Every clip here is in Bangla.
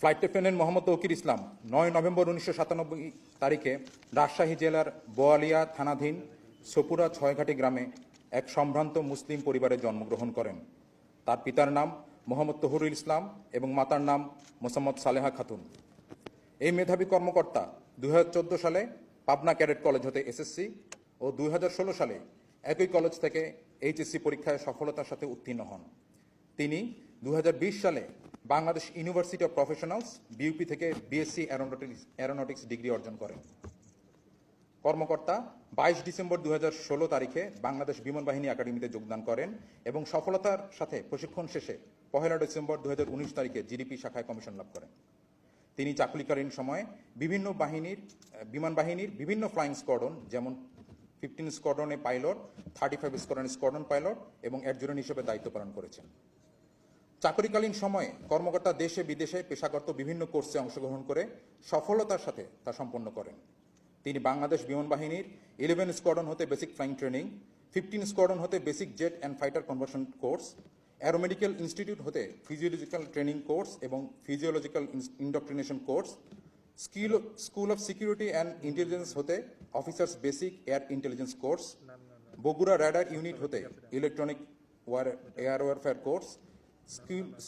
ফ্লাইট লেফটেন্যান্ট মোহাম্মদ তৌকির ইসলাম নয় নভেম্বর উনিশশো সাতানব্বই তারিখে রাজশাহী জেলার বোয়ালিয়া থানাধীন সপুরা ছয়ঘাটি গ্রামে এক সম্ভ্রান্ত মুসলিম পরিবারে জন্মগ্রহণ করেন। তার পিতার নাম মোহাম্মদ তহুরুল ইসলাম এবং মাতার নাম মোসাম্মদ সালেহা খাতুন। এই মেধাবী কর্মকর্তা দুই হাজার চোদ্দ সালে পাবনা ক্যাডেট কলেজ হতে এসএসসি ও দুই হাজার ষোলো সালে একই কলেজ থেকে এইচএসসি পরীক্ষায় সফলতার সাথে উত্তীর্ণ হন। তিনি দু হাজার বিশ সালে Bangladesh university of professionals BUP থেকে বিএসসি অ্যারোনটিক্স অ্যারোনটিক্স ডিগ্রি অর্জন করেন। কর্মকর্তা বাইশ ডিসেম্বর দুই হাজার ষোলো তারিখে বাংলাদেশ বিমান বাহিনী একাডেমিতে যোগদান করেন এবং সফলতার সাথে প্রশিক্ষণ শেষে পহেলা ডিসেম্বর দুই হাজার উনিশ তারিখে জিডিপি শাখায় কমিশন লাভ করেন। তিনি চাকরিকালীন সময়ে বিভিন্ন বাহিনীর, বিমান বাহিনীর বিভিন্ন ফ্লাইং স্কোয়াড্রন যেমন fifteen স্কোয়াড্রনে pilot thirty five squadron squadron pilot এবং অ্যাডজুরেন্ট হিসেবে দায়িত্ব পালন করেছেন। চাকরিকালীন সময়ে কর্মকর্তা দেশে বিদেশে পেশাগত বিভিন্ন কোর্সে অংশগ্রহণ করে সফলতার সাথে তা সম্পন্ন করেন। তিনি বাংলাদেশ বিমান বাহিনীর ইলেভেন স্কোয়াড্রন হতে basic flying training, fifteen squadron হতে basic jet and fighter conversion course, aeromedical institute হতে ফিজিওলজিক্যাল ট্রেনিং কোর্স এবং physiological indoctrination course, skill, school of security and intelligence হতে officers basic air intelligence course, Bogura radar unit হতে electronic war, air warfare course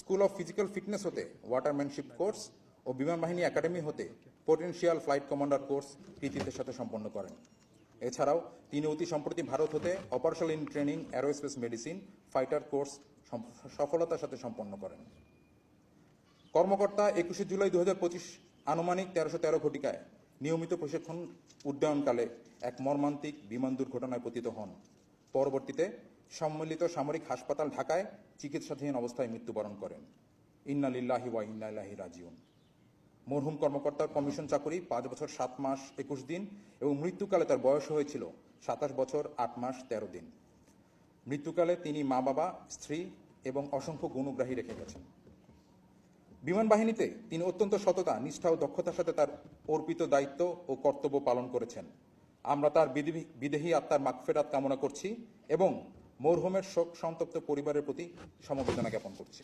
school of physical fitness হতে ওয়াটারম্যানশিপ কোর্স ও বিমান বাহিনী একাডেমি হতে পোটেনশিয়াল ফ্লাইট কমান্ডার কোর্স কৃতিত্বের সাথে সম্পন্ন করেন। এছাড়াও তিনি অতি সম্প্রতি ভারত হতে operational in training aerospace medicine fighter course সফলতার সাথে সম্পন্ন করেন। কর্মকর্তা একুশে জুলাই দু হাজার পঁচিশ আনুমানিক তেরোশো তেরো ঘটিকায় নিয়মিত প্রশিক্ষণ উড্ডয়নকালে এক মর্মান্তিক বিমান দুর্ঘটনায় পতিত হন। পরবর্তীতে সম্মিলিত সামরিক হাসপাতাল ঢাকায় চিকিৎসাধীন অবস্থায় মৃত্যুবরণ করেন। ইন্না লিল্লাহি ওয়া ইন্না ইলাইহি রাজিউন। মরহুম কর্মকর্তার কমিশন চাকরি পাঁচ বছর, সাত মাস, একুশ দিন এবং মৃত্যুকালে তার বয়স হয়েছিল সাতাশ বছর, আট মাস, তেরো দিন। মৃত্যুকালে তিনি মা, বাবা, স্ত্রী এবং অসংখ্য গুণগ্রাহী রেখে গেছেন। বিমান বাহিনীতে তিনি অত্যন্ত সততা, নিষ্ঠা ও দক্ষতার সাথে তার অর্পিত দায়িত্ব ও কর্তব্য পালন করেছেন। আমরা তার বিদেহী- আত্মার মাগফেরাত কামনা করছি এবং মরহুমের শোক সন্তপ্ত পরিবারের প্রতি সমবেদনা জ্ঞাপন করছি।